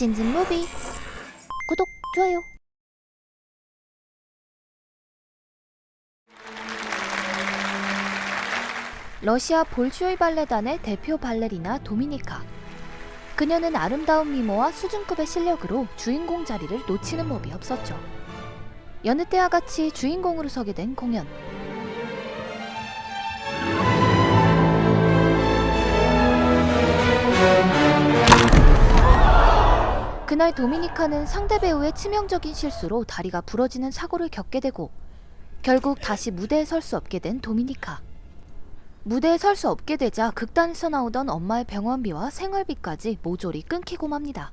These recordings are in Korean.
진진 무비 구독 좋아요 러시아 볼쇼이 발레단의 대표 발레리나 도미니카 그녀는 아름다운 미모와 수준급의 실력으로 주인공 자리를 놓치는 법이 없었죠. 여느 때와 같이 주인공으로 서게 된 공연. 그날 도미니카는 상대 배우의 치명적인 실수로 다리가 부러지는 사고를 겪게 되고 결국 다시 무대에 설 수 없게 된 도미니카. 무대에 설 수 없게 되자 극단에서 나오던 엄마의 병원비와 생활비까지 모조리 끊기고 맙니다.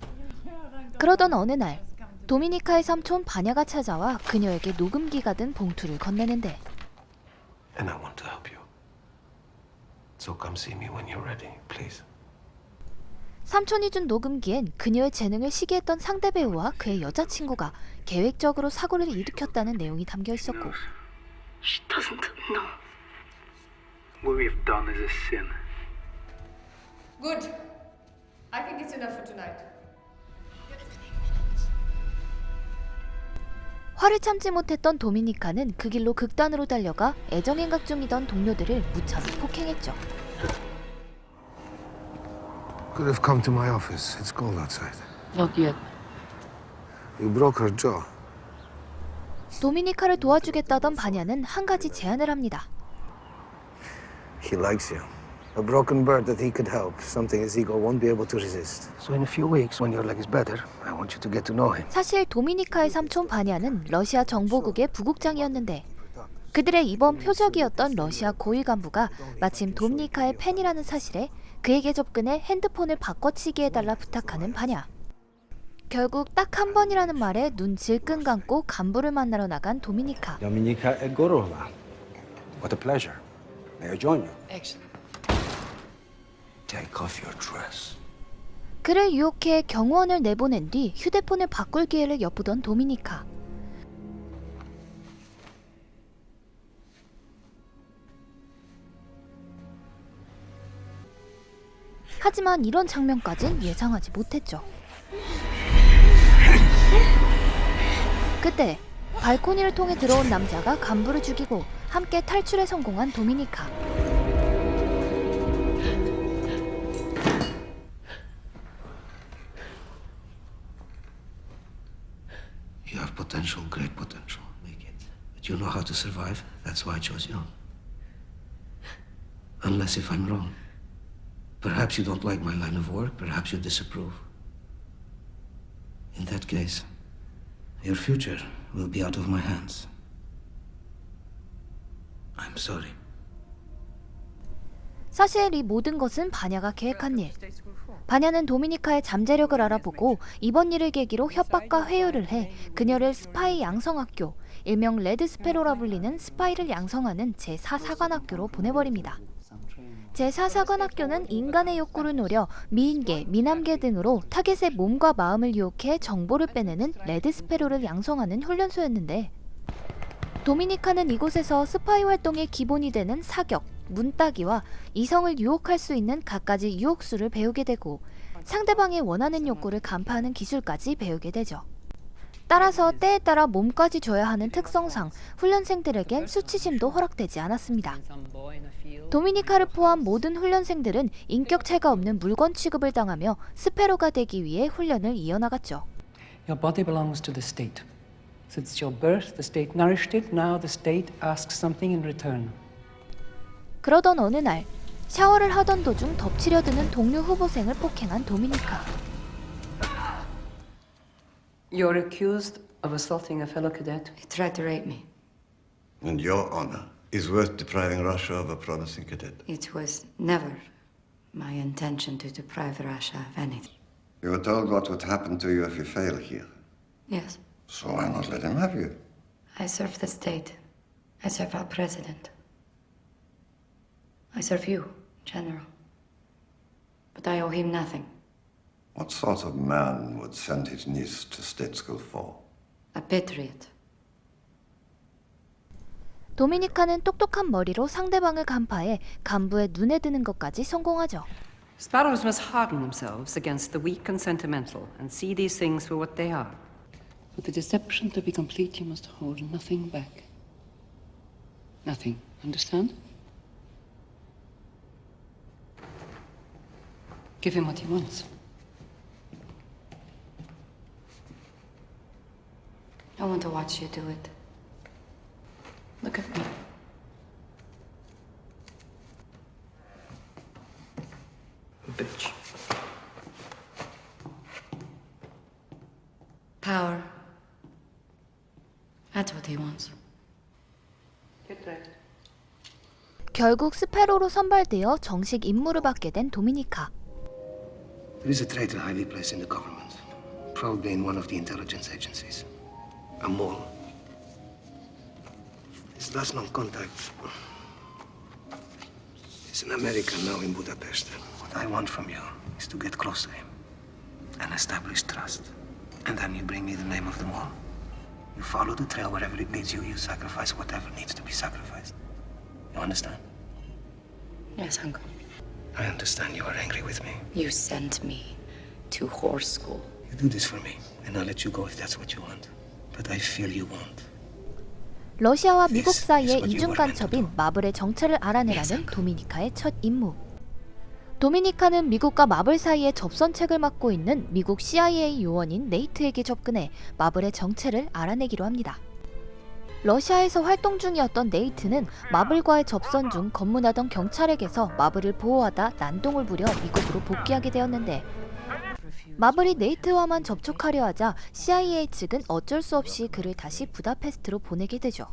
그러던 어느 날 도미니카의 삼촌 바냐가 찾아와 그녀에게 녹음기가 든 봉투를 건네는데 And I want to help you. So come see me when you're ready, please. 삼촌이 준 녹음기엔 그녀의 재능을 시기했던 상대 배우와 그의 여자친구가 계획적으로 사고를 일으켰다는 내용이 담겨 있었고 She doesn't know. What we've done is a sin. Good. I think it's enough for tonight. 화를 참지 못했던 도미니카는 그 길로 극단으로 달려가 애정행각 중이던 동료들을 무차별 폭행했죠. Could have come to my office. It's cold outside. Not yet. You broke her jaw. 도미니카를 도와주겠다던 바냐는 한 가지 제안을 합니다. He likes you. A broken bird that he could help. Something his ego won't be able to resist. So in a few weeks, when your leg is better, I want you to get to know him. 사실 도미니카의 삼촌 바냐는 러시아 정보국의 부국장이었는데 그들의 이번 표적이었던 러시아 고위 간부가 마침 도미니카의 팬이라는 사실에 그에게 접근해 핸드폰을 바꿔치기 해달라 부탁하는 바냐. 결국 딱 한 번이라는 말에 눈 질끈 감고 간부를 만나러 나간 도미니카. Egorova. What a pleasure. May I join you? Excellent. Take off your dress. 그를 유혹해 경호원을 내보낸 뒤 휴대폰을 바꿀 기회를 엿보던 도미니카. 하지만 이런 장면까진 예상하지 못했죠. 그때 발코니를 통해 들어온 남자가 간부를 죽이고 함께 탈출에 성공한 도미니카. Perhaps you don't like my line of work. Perhaps you disapprove. In that case, your future will be out of my hands. I'm sorry. 사실 이 모든 것은 바냐가 계획한 일. 바냐는 도미니카의 잠재력을 알아보고 이번 일을 계기로 협박과 회유를 해 그녀를 스파이 양성학교, 일명 레드 스페로라 불리는 스파이를 양성하는 제4사관학교로 보내버립니다. 제4사관학교는 인간의 욕구를 노려 미인계, 미남계 등으로 타겟의 몸과 마음을 유혹해 정보를 빼내는 레드 스페로를 양성하는 훈련소였는데 도미니카는 이곳에서 스파이 활동의 기본이 되는 사격, 문따기와 이성을 유혹할 수 있는 갖가지 유혹수를 배우게 되고 상대방의 원하는 욕구를 간파하는 기술까지 배우게 되죠. 따라서 때에 따라 몸까지 줘야 하는 특성상 훈련생들에겐 수치심도 허락되지 않았습니다. 도미니카를 포함 모든 훈련생들은 인격체가 없는 물건 취급을 당하며 스페로가 되기 위해 훈련을 이어나갔죠. Your body belongs to the state. Since your birth, the state nourished it. Now the state asks something in return. 그러던 어느 날 샤워를 하던 도중 덮치려 드는 동료 후보생을 폭행한 도미니카. You're accused of assaulting a fellow cadet. He tried to rape me. And your honor is worth depriving Russia of a promising cadet. It was never my intention to deprive Russia of anything. You were told what would happen to you if you fail here. Yes, So why not let him have you? I serve the state. I serve our president. I serve you, General. But I owe him nothing. What sort of man would send his niece to state school for? A patriot. 도미니카는 똑똑한 머리로 상대방을 간파해 간부의 눈에 드는 것까지 성공하죠. Sparrows must harden themselves against the weak and sentimental and see these things for what they are. For the deception to be complete, you must hold nothing back. Nothing. Understand? Give him what he wants. I want to watch you do it. Look at me. Bitch. Power. That's what he wants. Get right. 결국 스페로로 선발되어 정식 임무를 받게 된 도미니카. There is a traitor highly placed in the government, probably in one of the intelligence agencies. A mole. His last known contact is an American now in Budapest. What I want from you is to get close to him and establish trust. And then you bring me the name of the mole. You follow the trail wherever it leads you. You sacrifice whatever needs to be sacrificed. You understand? Yes, uncle. I understand you are angry with me. You sent me to horse school. You do this for me, and I'll let you go if that's what you want. But I feel you won't. 러시아와 미국 사이의 이중 간첩인. 마블의 정체를 알아내라는. 도미니카의 첫 임무. 도미니카는 미국과 마블 사이의 접선책을 맡고 있는 미국 CIA 요원인 네이트에게 접근해 마블의 정체를 알아내기로 합니다. 러시아에서 활동 중이었던 네이트는 마블과의 접선 중 검문하던 경찰에게서 마블을 보호하다 난동을 부려 미국으로 복귀하게 되었는데 마블이 네이트와만 접촉하려 하자 CIA 측은 어쩔 수 없이 그를 다시 부다페스트로 보내게 되죠.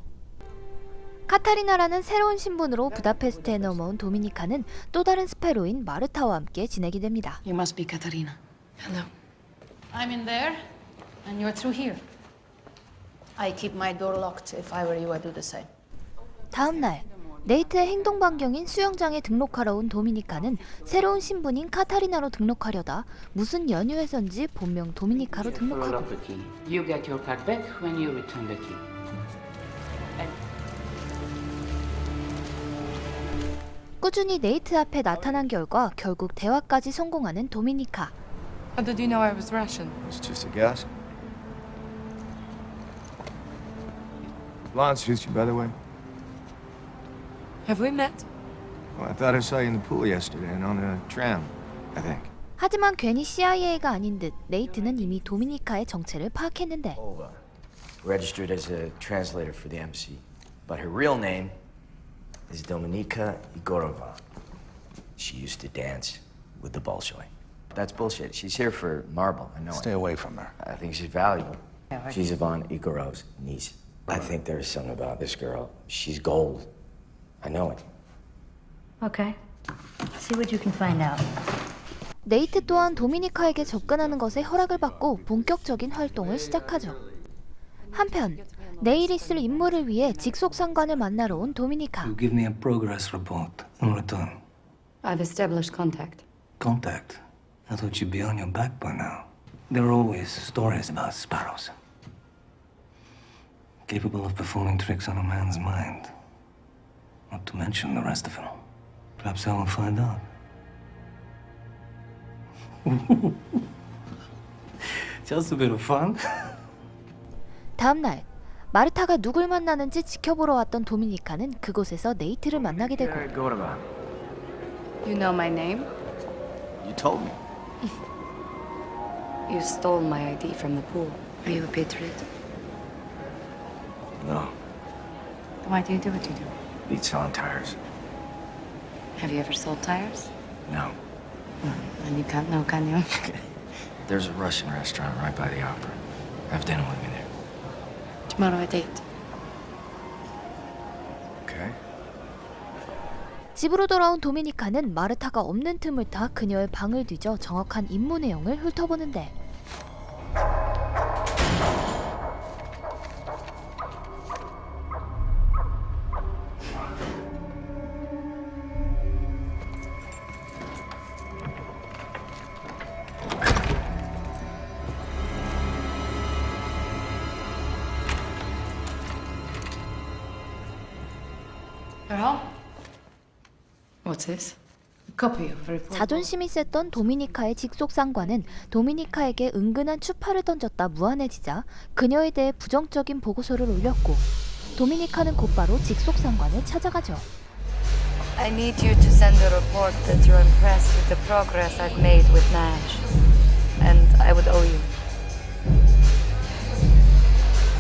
카타리나라는 새로운 신분으로 부다페스트에 넘어온 도미니카는 또 다른 스페로인 마르타와 함께 지내게 됩니다. You must be Katarina. Hello. I'm in there, and you're through here. I keep my door locked. If I were you, I'd do the same. 다음 날 네이트의 행동 반경인 수영장에 등록하러 온 도미니카는 새로운 신분인 카타리나로 등록하려다 무슨 연유에선지 본명 도미니카로 등록하고 You get your card back when you return the key. 꾸준히 네이트 앞에 나타난 결과 결국 대화까지 성공하는 도미니카. How did you know I was Russian? It's just a guess. Blonde suits you, by the way. Have we met? Well, I thought I saw you in the pool yesterday and on a tram, I think. 하지만 괜히 CIA가 아닌 듯 네이트는 이미 도미니카의 정체를 파악했는데 Ova, registered as a translator for the embassy. But her real name is Dominika Igorova. She used to dance with the Bolshoi. That's bullshit. She's here for marble. I know Stay it. away from her. I think she's valuable. She's Ivan Igorov's niece. I think there's something about this girl. She's gold. I know it. Okay. See what you can find out. 네이트 또한 도미니카에게 접근하는 것에 허락을 받고 본격적인 활동을 시작하죠. 한편 내일 있을 임무를 위해 직속 상관을 만나러 온 도미니카. You give me a progress report in return. I've established contact. Contact. I thought you'd be on your back by now. There are always stories about sparrows. Capable of performing tricks on a man's mind. Not to mention the rest of him. Perhaps I will find out. Just a bit of fun. 다음 날 마르타가 누굴 만나는지 지켜보러 왔던 도미니카는 그곳에서 네이트를 만나게 되고 Igorova. You know my name? You told me. You stole my ID from the pool. Are you a patriot? No. Why do you do what you do? Beat selling tires. Have you ever sold tires? No. Then you can't know, can you? There's a Russian restaurant right by the opera. Have dinner with me there. Tomorrow at 8. Okay. 집으로 돌아온 도미니카는 마르타가 없는 틈을 타 그녀의 방을 뒤져 정확한 임무 내용을 훑어보는데 This? Copy of report. 자존심이 셌던 도미니카의 직속상관은 도미니카에게 은근한 추파를 던졌다 무안해지자 그녀에 대해 부정적인 보고서를 올렸고 도미니카는 곧바로 직속상관을 찾아가죠. I need you to send a report that you're impressed with the progress I've made with Nash. And I would owe you.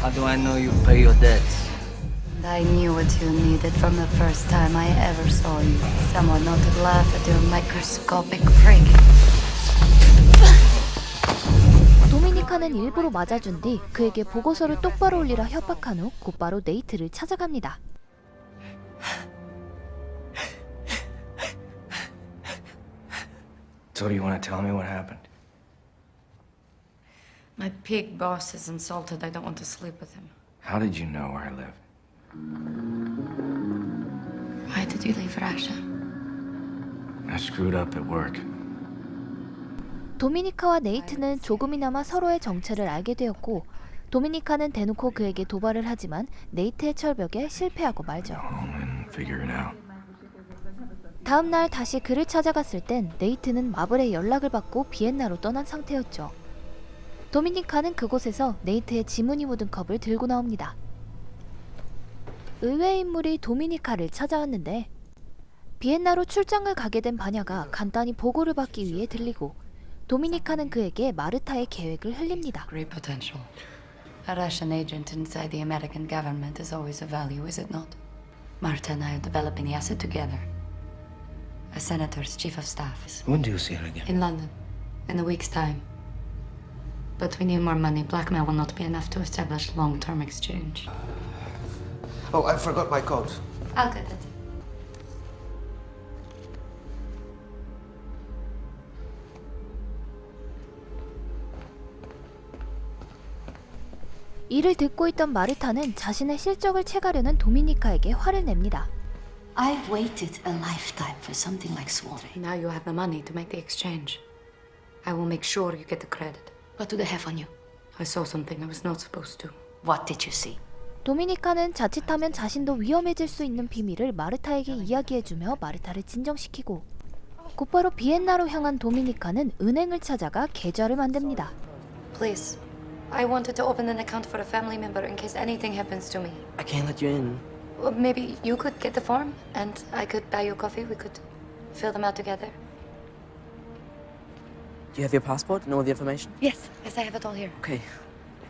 How do I know you pay your debts? And I knew what you needed from the first time I ever saw you. Someone not to laugh at your microscopic prick. 도미니카는 일부러 맞아준 뒤 그에게 보고서를 똑바로 올리라 협박한 후 곧바로 네이트를 찾아갑니다. So do you want to tell me what happened? My pig boss is insulted. I don't want to sleep with him. How did you know where I live? Why did you leave Russia? I screwed up at work. 도미니카와 네이트는 조금이나마 서로의 정체를 알게 되었고 도미니카는 대놓고 그에게 도발을 하지만 네이트의 철벽에 실패하고 말죠. Home and figure it out. 다음 날 다시 그를 찾아갔을 땐 네이트는 마블의 연락을 받고 비엔나로 떠난 상태였죠. 도미니카는 그곳에서 네이트의 지문이 묻은 컵을 들고 나옵니다. 의외의 인물이 도미니카를 찾아왔는데 비엔나로 출장을 가게 된 바냐가 간단히 보고를 받기 위해 들리고 도미니카는 그에게 마르타의 계획을 흘립니다. Great potential. A Russian agent inside the American government is always a value, is it not? Marta and I are developing the asset together. A senator's chief of staff. When do you see her again? In London. In a week's time. But we need more money. Blackmail will not be enough to establish long-term exchange. Oh, I forgot my coat. I'll get it. 이를 듣고 있던 마르타는 자신의 실적을 채가려는 도미니카에게 화를 냅니다. I've waited a lifetime for something like Swansea. Now you have the money to make the exchange. I will make sure you get the credit. What do they have on you? I saw something I was not supposed to. What did you see? 도미니카는 자칫하면 자신도 위험해질 수 있는 비밀을 마르타에게 이야기해주며 마르타를 진정시키고 곧바로 비엔나로 향한 도미니카는 은행을 찾아가 계좌를 만듭니다. Please. I wanted to open an account for a family member in case anything happens to me. I can't let you in. Well, maybe you could get the form and I could buy you coffee. We could fill them out together. Do you have your passport and all the information? Yes, yes, I have it all here. Okay,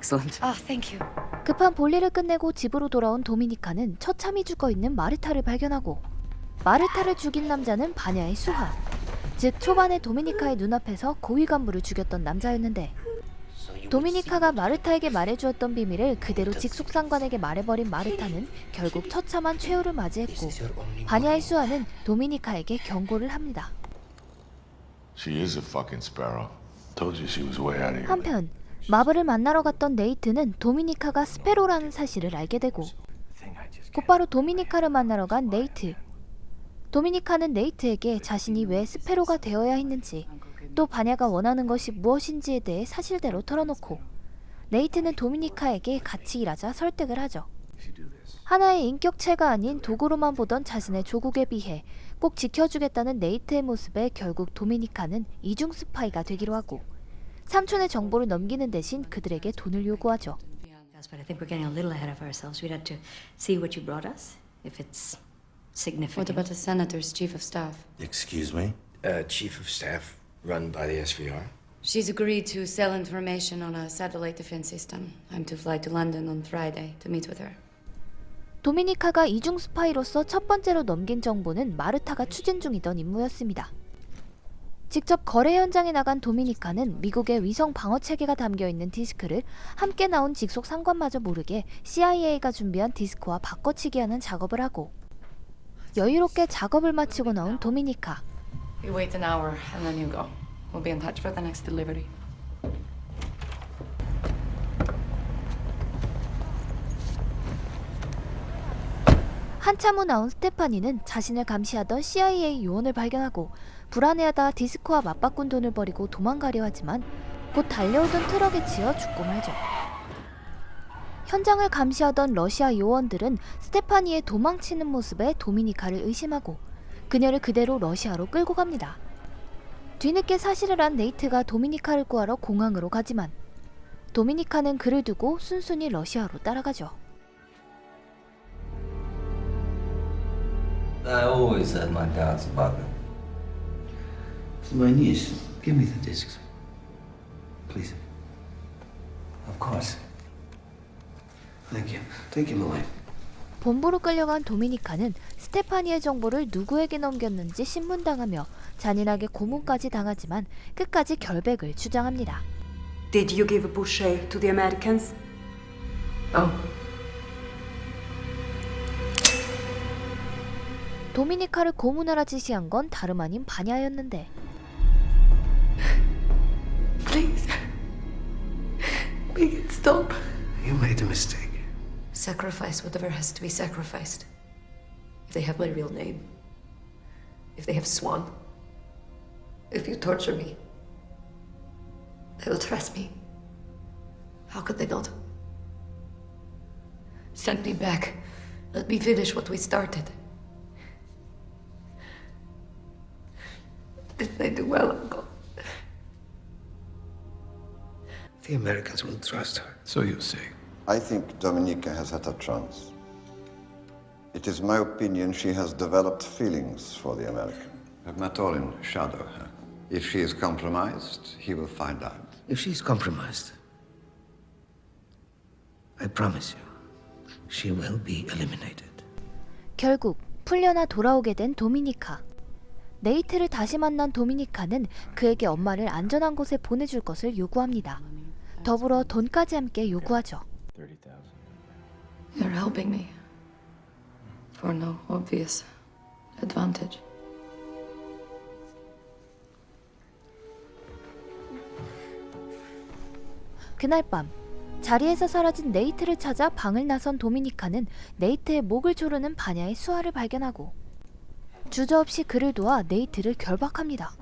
excellent. Ah, thank you. 급한 볼일을 끝내고 집으로 돌아온 도미니카는 처참히 죽어 있는 마르타를 발견하고 마르타를 죽인 남자는 바냐의 수하 즉 초반에 도미니카의 눈앞에서 고위 간부를 죽였던 남자였는데 도미니카가 마르타에게 말해주었던 비밀을 그대로 직속상관에게 말해버린 마르타는 결국 처참한 최후를 맞이했고 바냐의 수하는 도미니카에게 경고를 합니다. She is a fucking sparrow. Told you she was way out of here. 한편 마블을 만나러 갔던 네이트는 도미니카가 스페로라는 사실을 알게 되고 곧바로 도미니카를 만나러 간 네이트. 도미니카는 네이트에게 자신이 왜 스페로가 되어야 했는지 또 바냐가 원하는 것이 무엇인지에 대해 사실대로 털어놓고 네이트는 도미니카에게 같이 일하자 설득을 하죠. 하나의 인격체가 아닌 도구로만 보던 자신의 조국에 비해 꼭 지켜주겠다는 네이트의 모습에 결국 도미니카는 이중 스파이가 되기로 하고 삼촌의 정보를 넘기는 대신 그들에게 돈을 요구하죠. What about the senator's chief of staff? Excuse me? Uh, chief of staff, run by the SVR. She's agreed to sell information on a satellite defense system. I'm to fly to London on Friday to meet with her. 도미니카가 이중 스파이로서 첫 번째로 넘긴 정보는 마르타가 추진 중이던 임무였습니다. 직접 거래 현장에 나간 도미니카는 미국의 위성 방어 체계가 담겨 있는 디스크를 함께 나온 직속 상관마저 모르게 CIA가 준비한 디스크와 바꿔치기 하는 작업을 하고 여유롭게 작업을 마치고 나온 도미니카. You wait an hour and then you go. We'll be in touch for the next delivery. 한참 후 나온 스테파니는 자신을 감시하던 CIA 요원을 발견하고 불안해하다 디스코와 맞바꾼 돈을 버리고 도망가려 하지만 곧 달려오던 트럭에 치여 죽고 말죠. 현장을 감시하던 러시아 요원들은 스테파니의 도망치는 모습에 도미니카를 의심하고 그녀를 그대로 러시아로 끌고 갑니다. 뒤늦게 사실을 안 네이트가 도미니카를 구하러 공항으로 가지만 도미니카는 그를 두고 순순히 러시아로 따라가죠. I always had my doubts about them. My niece, give me the discs. Please. Of course. Thank you. Take him away. 본부로 끌려간 도미니카는 스테파니의 정보를 누구에게 넘겼는지 신문당하며 잔인하게 고문까지 당하지만 끝까지 결백을 주장합니다. Did you give Boucher to the Americans? Oh. 도미니카를 고문하라 지시한 건 다름 아닌 바냐였는데 Please. Make it stop. You made a mistake. Sacrifice whatever has to be sacrificed. If they have my real name. If they have Swan. If you torture me. They will trust me. How could they not? Send me back. Let me finish what we started. If they do well, Uncle. The Americans will trust her. So you say. I think Dominica has had a chance. It is my opinion she has developed feelings for the American. Have Matorin shadow her. If she is compromised, he will find out. If she's compromised, I promise you, she will be eliminated. 결국 풀려나 돌아오게 된 도미니카. 네이트를 다시 만난 도미니카는 그에게 엄마를 안전한 곳에 보내줄 것을 요구합니다. 더불어 돈까지 함께 요구하죠. You're helping me. For no obvious advantage. 그날 밤 자리에서 사라진 네이트를 찾아 방을 나선 도미니카는 네이트의 목을 조르는 바냐의 수화를 발견하고 주저없이 그를 도와 네이트를 결박합니다.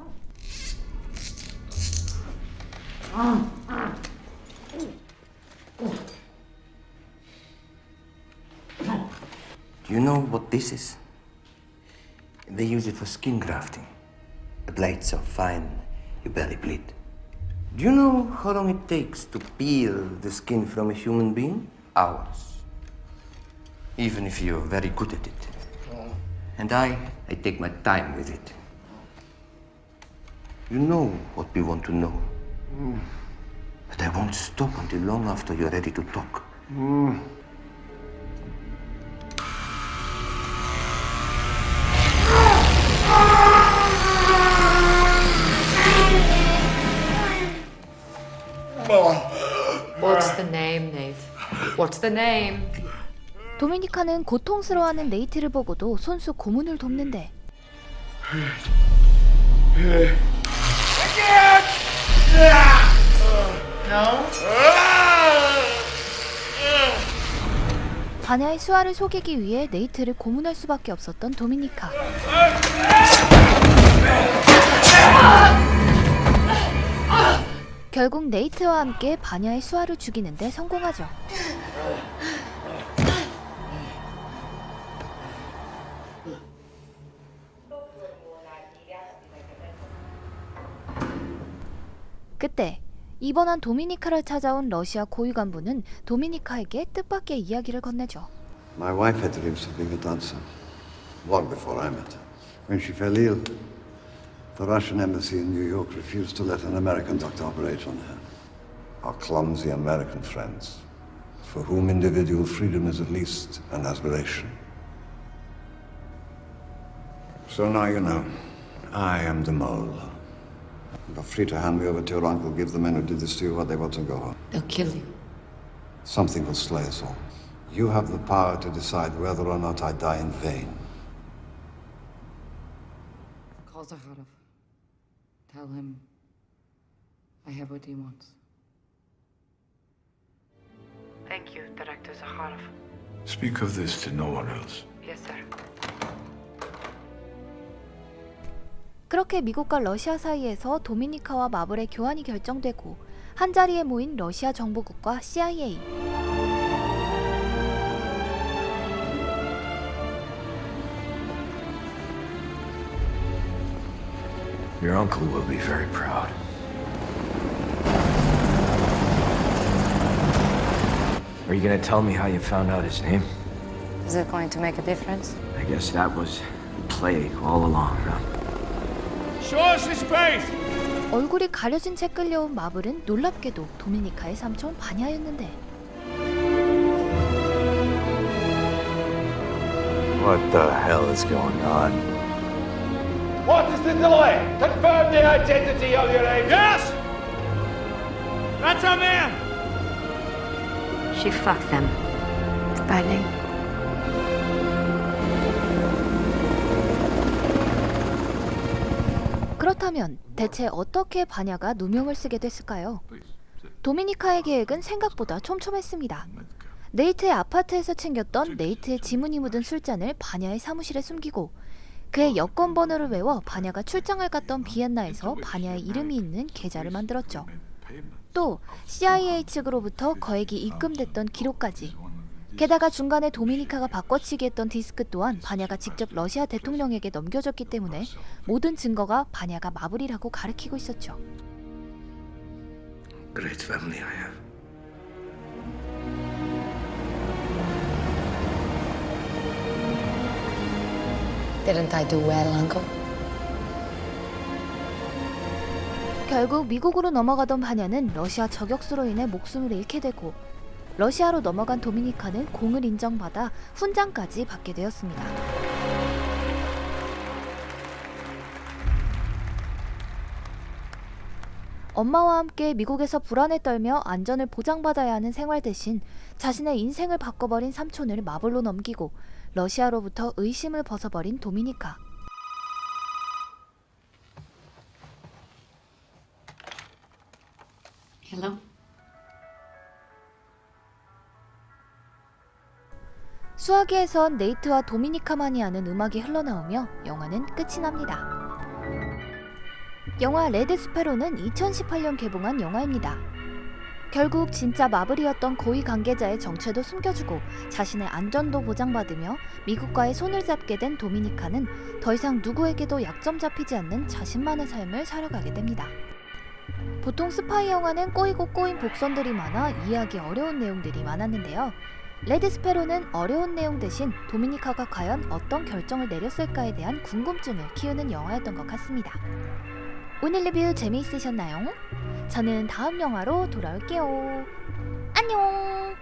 Do you know what this is? They use it for skin grafting. The blades so fine, you barely bleed. Do you know how long it takes to peel the skin from a human being? Hours. Even if you're very good at it. And I, I take my time with it. You know what we want to know. But I won't stop until long after you're ready to talk. What's the name, Nate? What's the name? 도미니카는 고통스러워하는 네이트를 보고도 손수 고문을 돕는데 바냐의 수화를 속이기 위해 네이트를 고문할 수밖에 없었던 도미니카. 결국 네이트와 함께 바냐의 수화를 죽이는데 성공하죠. 그때 입원한 도미니카를 찾아온 러시아 고위 간부는 도미니카에게 뜻밖의 이야기를 건네죠. My wife had dreams of being a dancer long before I met her. When she fell ill, the Russian embassy in New York refused to let an American doctor operate on her. Our clumsy American friends, for whom individual freedom is at least an aspiration. So now you know. I am the mole. You're free to hand me over to your uncle. Give the men who did this to you what they want to go home. They'll kill you. Something will slay us all. You have the power to decide whether or not I die in vain. Call Zakharov. Tell him I have what he wants. Thank you, Director Zakharov. Speak of this to no one else. Yes, sir. 그렇게 미국과 러시아 사이에서 도미니카와 마블의 교환이 결정되고 한 자리에 모인 러시아 정보국과 CIA. Your uncle will be very proud. Are you gonna tell me how you found out his name? Is it going to make a difference? I guess that was the play all along, huh? 얼굴이 가려진 채 끌려온 마블은 놀랍게도 도미니카의 삼촌 바냐였는데 What the hell is going on? What is the delay? Confirm the identity of your agent. Yes! That's our man! She fucked them. By name. 그렇다면 대체 어떻게 바냐가 누명을 쓰게 됐을까요? 도미니카의 계획은 생각보다 촘촘했습니다. 네이트의 아파트에서 챙겼던 네이트의 지문이 묻은 술잔을 바냐의 사무실에 숨기고 그의 여권 번호를 외워 바냐가 출장을 갔던 비엔나에서 바냐의 이름이 있는 계좌를 만들었죠. 또 CIA 측으로부터 거액이 입금됐던 기록까지 게다가 중간에 도미니카가 바꿔치기 했던 디스크 또한 바냐가 직접 러시아 대통령에게 넘겨줬기 때문에 모든 증거가 바냐가 마블이라고 가리키고 있었죠. Great family I have. Didn't I do well, Uncle? 결국 미국으로 넘어가던 바냐는 러시아 저격수로 인해 목숨을 잃게 되고 러시아로 넘어간 도미니카는 공을 인정받아 훈장까지 받게 되었습니다. 엄마와 함께 미국에서 불안에 떨며 안전을 보장받아야 하는 생활 대신 자신의 인생을 바꿔버린 삼촌을 마블로 넘기고 러시아로부터 의심을 벗어버린 도미니카. Hello? 수화기에선 네이트와 도미니카만이 아는 음악이 흘러나오며 영화는 끝이 납니다. 영화 레드 스페로는 2018년 개봉한 영화입니다. 결국 진짜 마블이었던 고위 관계자의 정체도 숨겨주고 자신의 안전도 보장받으며 미국과의 손을 잡게 된 도미니카는 더 이상 누구에게도 약점 잡히지 않는 자신만의 삶을 살아가게 됩니다. 보통 스파이 영화는 꼬이고 꼬인 복선들이 많아 이해하기 어려운 내용들이 많았는데요. 레드 스페로는 어려운 내용 대신 도미니카가 과연 어떤 결정을 내렸을까에 대한 궁금증을 키우는 영화였던 것 같습니다. 오늘 리뷰 재미있으셨나요? 저는 다음 영화로 돌아올게요. 안녕!